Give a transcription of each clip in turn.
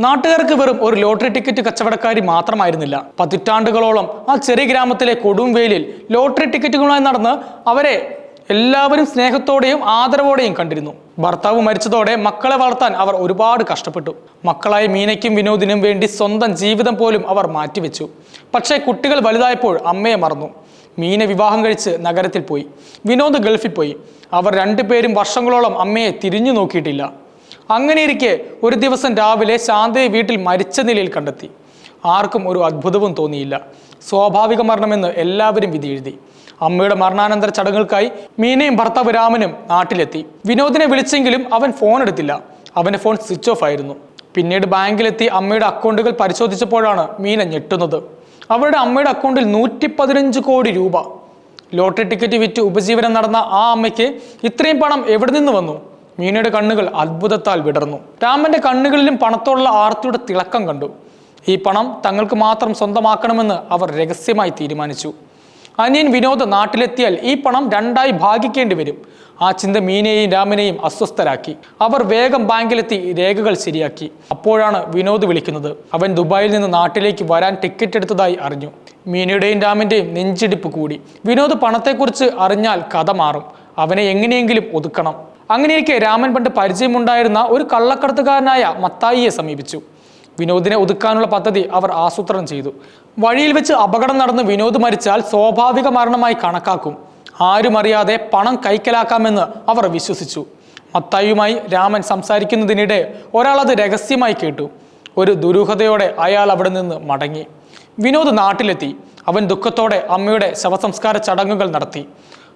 നാട്ടുകാർക്ക് വെറും ഒരു ലോട്ടറി ടിക്കറ്റ് കച്ചവടക്കാരി മാത്രമായിരുന്നില്ല. പതിറ്റാണ്ടുകളോളം ആ ചെറിയ ഗ്രാമത്തിലെ കൊടും വെയിലിൽ ലോട്ടറി ടിക്കറ്റുകളുമായി നടന്ന് അവരെ എല്ലാവരും സ്നേഹത്തോടെയും ആദരവോടെയും കണ്ടിരുന്നു. ഭർത്താവ് മരിച്ചതോടെ മക്കളെ വളർത്താൻ അവർ ഒരുപാട് കഷ്ടപ്പെട്ടു. മക്കളായ മീനയ്ക്കും വിനോദിനും വേണ്ടി സ്വന്തം ജീവിതം പോലും അവർ മാറ്റിവെച്ചു. പക്ഷേ കുട്ടികൾ വലുതായപ്പോൾ അമ്മയെ മറന്നു. മീന വിവാഹം കഴിച്ച് നഗരത്തിൽ പോയി. വിനോദ് ഗൾഫിൽ പോയി. അവർ രണ്ടുപേരും വർഷങ്ങളോളം അമ്മയെ തിരിഞ്ഞു നോക്കിയിട്ടില്ല. അങ്ങനെയിരിക്കെ ഒരു ദിവസം രാവിലെ ശാന്തയെ വീട്ടിൽ മരിച്ച നിലയിൽ കണ്ടെത്തി. ആർക്കും ഒരു അത്ഭുതവും തോന്നിയില്ല. സ്വാഭാവിക മരണമെന്ന് എല്ലാവരും വിധി എഴുതി. അമ്മയുടെ മരണാനന്തര ചടങ്ങുകൾക്കായി മീനയും ഭർത്താവ് രാമനും നാട്ടിലെത്തി. വിനോദിനെ വിളിച്ചെങ്കിലും അവൻ ഫോൺ എടുത്തില്ല. അവന്റെ ഫോൺ സ്വിച്ച് ഓഫ് ആയിരുന്നു. പിന്നീട് ബാങ്കിലെത്തി അമ്മയുടെ അക്കൗണ്ടുകൾ പരിശോധിച്ചപ്പോഴാണ് മീന ഞെട്ടുന്നത്. അവരുടെ അമ്മയുടെ അക്കൗണ്ടിൽ നൂറ്റി പതിനഞ്ച് കോടി രൂപ. ലോട്ടറി ടിക്കറ്റ് വിറ്റ് ഉപജീവനം നടന്ന ആ അമ്മയ്ക്ക് ഇത്രയും പണം എവിടെ നിന്ന് വന്നു? മീനയുടെ കണ്ണുകൾ അത്ഭുതത്താൽ വിടർന്നു. രാമന്റെ കണ്ണുകളിലും പണത്തോടുള്ള ആർത്തിയുടെ തിളക്കം കണ്ടു. ഈ പണം തങ്ങൾക്ക് മാത്രം സ്വന്തമാക്കണമെന്ന് അവർ രഹസ്യമായി തീരുമാനിച്ചു. അനിയൻ വിനോദ് നാട്ടിലെത്തിയാൽ ഈ പണം രണ്ടായി ഭാഗിക്കേണ്ടി വരും. ആ ചിന്ത മീനയെയും രാമനെയും അസ്വസ്ഥരാക്കി. അവർ വേഗം ബാങ്കിലെത്തി രേഖകൾ ശരിയാക്കി. അപ്പോഴാണ് വിനോദ് വിളിക്കുന്നത്. അവൻ ദുബായിൽ നിന്ന് നാട്ടിലേക്ക് വരാൻ ടിക്കറ്റ് എടുത്തതായി അറിഞ്ഞു. മീനയുടെയും രാമന്റെയും നെഞ്ചിടിപ്പ് കൂടി. വിനോദ് പണത്തെക്കുറിച്ച് അറിഞ്ഞാൽ കഥ മാറും. അവനെ എങ്ങനെയെങ്കിലും ഒതുക്കണം. അങ്ങനെയിരിക്കെ രാമൻ പണ്ട് പരിചയമുണ്ടായിരുന്ന ഒരു കള്ളക്കടത്തുകാരനായ മത്തായിയെ സമീപിച്ചു. വിനോദിനെ ഒതുക്കാനുള്ള പദ്ധതി അവർ ആസൂത്രണം ചെയ്തു. വഴിയിൽ വെച്ച് അപകടം നടന്ന് വിനോദ് മരിച്ചാൽ സ്വാഭാവിക മരണമായി കണക്കാക്കും. ആരും അറിയാതെ പണം കൈക്കലാക്കാമെന്ന് അവർ വിശ്വസിച്ചു. മത്തായിയുമായി രാമൻ സംസാരിക്കുന്നതിനിടെ ഒരാൾ അത് രഹസ്യമായി കേട്ടു. ഒരു ദുരൂഹതയോടെ അയാൾ അവിടെ നിന്ന് മടങ്ങി. വിനോദ് നാട്ടിലെത്തി. അവൻ ദുഃഖത്തോടെ അമ്മയുടെ ശവസംസ്കാര ചടങ്ങുകൾ നടത്തി.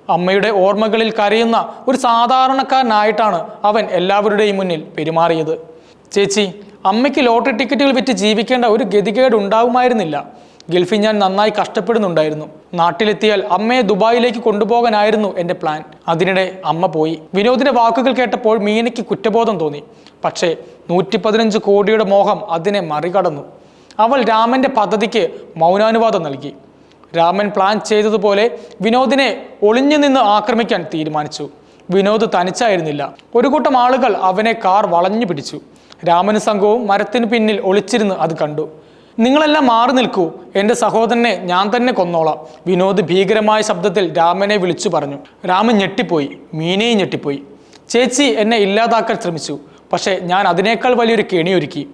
അമ്മയുടെ ഓർമ്മകളിൽ കരയുന്ന ഒരു സാധാരണക്കാരനായിട്ടാണ് അവൻ എല്ലാവരുടെയും മുന്നിൽ പെരുമാറിയത്. ചേച്ചി അമ്മയ്ക്ക് ലോട്ടറി ടിക്കറ്റുകൾ വിറ്റ് ജീവിക്കേണ്ട ഒരു ഗതികേട് ഉണ്ടാവുമായിരുന്നില്ല. ഗൾഫിൽ ഞാൻ നന്നായി കഷ്ടപ്പെടുന്നുണ്ടായിരുന്നു. നാട്ടിലെത്തിയാൽ അമ്മയെ ദുബായിലേക്ക് കൊണ്ടുപോകാനായിരുന്നു എന്റെ പ്ലാൻ. അതിനിടെ അമ്മ പോയി. വിനോദിന്റെ വാക്കുകൾ കേട്ടപ്പോൾ മീനയ്ക്ക് കുറ്റബോധം തോന്നി. പക്ഷേ നൂറ്റി പതിനഞ്ച് കോടിയുടെ മോഹം അതിനെ മറികടന്നു. അവൾ രാമന്റെ പദ്ധതിക്ക് മൗനാനുവാദം നൽകി. രാമൻ പ്ലാൻ ചെയ്തതുപോലെ വിനോദിനെ ഒളിഞ്ഞു നിന്ന് ആക്രമിക്കാൻ തീരുമാനിച്ചു. വിനോദ് തനിച്ചായിരുന്നില്ല. ഒരു കൂട്ടം ആളുകൾ അവനെ കാർ വളഞ്ഞു പിടിച്ചു. രാമന് സംഘവും മരത്തിന് പിന്നിൽ ഒളിച്ചിരുന്ന് അത് കണ്ടു. നിങ്ങളെല്ലാം മാറി നിൽക്കൂ. എന്റെ സഹോദരനെ ഞാൻ തന്നെ കൊന്നോളാം വിനോദ് ഭീകരമായ ശബ്ദത്തിൽ രാമനെ വിളിച്ചു പറഞ്ഞു. രാമൻ ഞെട്ടിപ്പോയി. മീനയും ഞെട്ടിപ്പോയി. ചേച്ചി എന്നെ ഇല്ലാതാക്കാൻ ശ്രമിച്ചു. പക്ഷേ ഞാൻ അതിനേക്കാൾ വലിയൊരു കെണിയൊരുക്കി.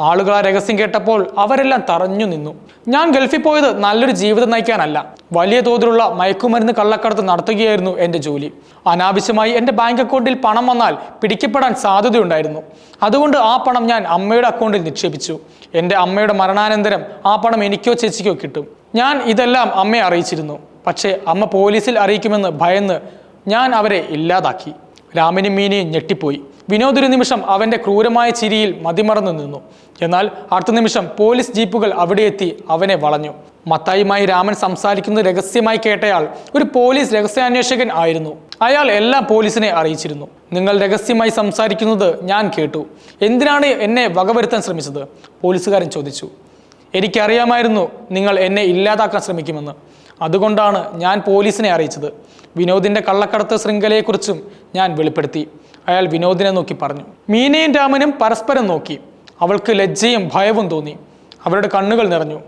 ആളുകൾ ആ രഹസ്യം കേട്ടപ്പോൾ അവരെല്ലാം തറഞ്ഞു നിന്നു. ഞാൻ ഗൾഫിൽ പോയത് നല്ലൊരു ജീവിതം നയിക്കാനല്ല. വലിയ തോതിലുള്ള മയക്കുമരുന്ന് കള്ളക്കടത്ത് നടത്തുകയായിരുന്നു എന്റെ ജോലി. അനാവശ്യമായി എന്റെ ബാങ്ക് അക്കൗണ്ടിൽ പണം വന്നാൽ പിടിക്കപ്പെടാൻ സാധ്യതയുണ്ടായിരുന്നു. അതുകൊണ്ട് ആ പണം ഞാൻ അമ്മയുടെ അക്കൗണ്ടിൽ നിക്ഷേപിച്ചു. എന്റെ അമ്മയുടെ മരണാനന്തരം ആ പണം എനിക്കോ ചേച്ചിക്കോ കിട്ടും. ഞാൻ ഇതെല്ലാം അമ്മയെ അറിയിച്ചിരുന്നു. പക്ഷേ അമ്മ പോലീസിൽ അറിയിക്കുമെന്ന് ഭയന്ന് ഞാൻ അവരെ ഇല്ലാതാക്കി. രാമനും മീനയും ഞെട്ടിപ്പോയി. വിനോദ് ഒരു നിമിഷം അവന്റെ ക്രൂരമായ ചിരിയിൽ മതിമറന്നു നിന്നു. എന്നാൽ അടുത്ത നിമിഷം പോലീസ് ജീപ്പുകൾ അവിടെ എത്തി അവനെ വളഞ്ഞു. മത്തായിയുമായി രാമൻ സംസാരിക്കുന്നത് രഹസ്യമായി കേട്ടയാൾ ഒരു പോലീസ് രഹസ്യാന്വേഷകൻ ആയിരുന്നു. അയാൾ എല്ലാ പോലീസിനെ അറിയിച്ചിരുന്നു. നിങ്ങൾ രഹസ്യമായി സംസാരിക്കുന്നത് ഞാൻ കേട്ടു. എന്തിനാണ് എന്നെ വകവരുത്താൻ ശ്രമിച്ചത്? പോലീസുകാരൻ ചോദിച്ചു. എനിക്കറിയാമായിരുന്നു നിങ്ങൾ എന്നെ ഇല്ലാതാക്കാൻ ശ്രമിക്കുമെന്ന്. അതുകൊണ്ടാണ് ഞാൻ പോലീസിനെ അറിയിച്ചത്. വിനോദിന്റെ കള്ളക്കടത്ത് ശൃംഖലയെക്കുറിച്ചും ഞാൻ വെളിപ്പെടുത്തി. അയാൾ വിനോദിനെ നോക്കി പറഞ്ഞു. മീനയും രാമനും പരസ്പരം നോക്കി. അവൾക്ക് ലജ്ജയും ഭയവും തോന്നി. അവരുടെ കണ്ണുകൾ നിറഞ്ഞു.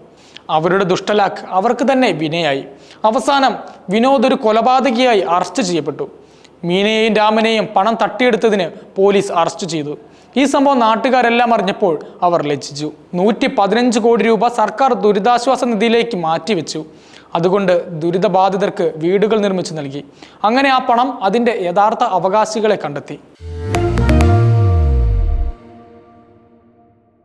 അവരുടെ ദുഷ്ടലാക്ക് അവർക്ക് തന്നെ വിനയായി. അവസാനം വിനോദ് ഒരു കൊലപാതകിയായി അറസ്റ്റ് ചെയ്യപ്പെട്ടു. മീനയെയും രാമനെയും പണം തട്ടിയെടുത്തതിന് പോലീസ് അറസ്റ്റ് ചെയ്തു. ഈ സംഭവം നാട്ടുകാരെല്ലാം അറിഞ്ഞപ്പോൾ അവർ ലജ്ജിച്ചു. നൂറ്റി പതിനഞ്ച് കോടി രൂപ സർക്കാർ ദുരിതാശ്വാസ നിധിയിലേക്ക് മാറ്റിവെച്ചു. അതുകൊണ്ട് ദുരിതബാധിതർക്ക് വീടുകൾ നിർമ്മിച്ചു നൽകി. അങ്ങനെ ആ പണം അതിന്റെ യഥാർത്ഥ അവകാശികളെ കണ്ടെത്തി.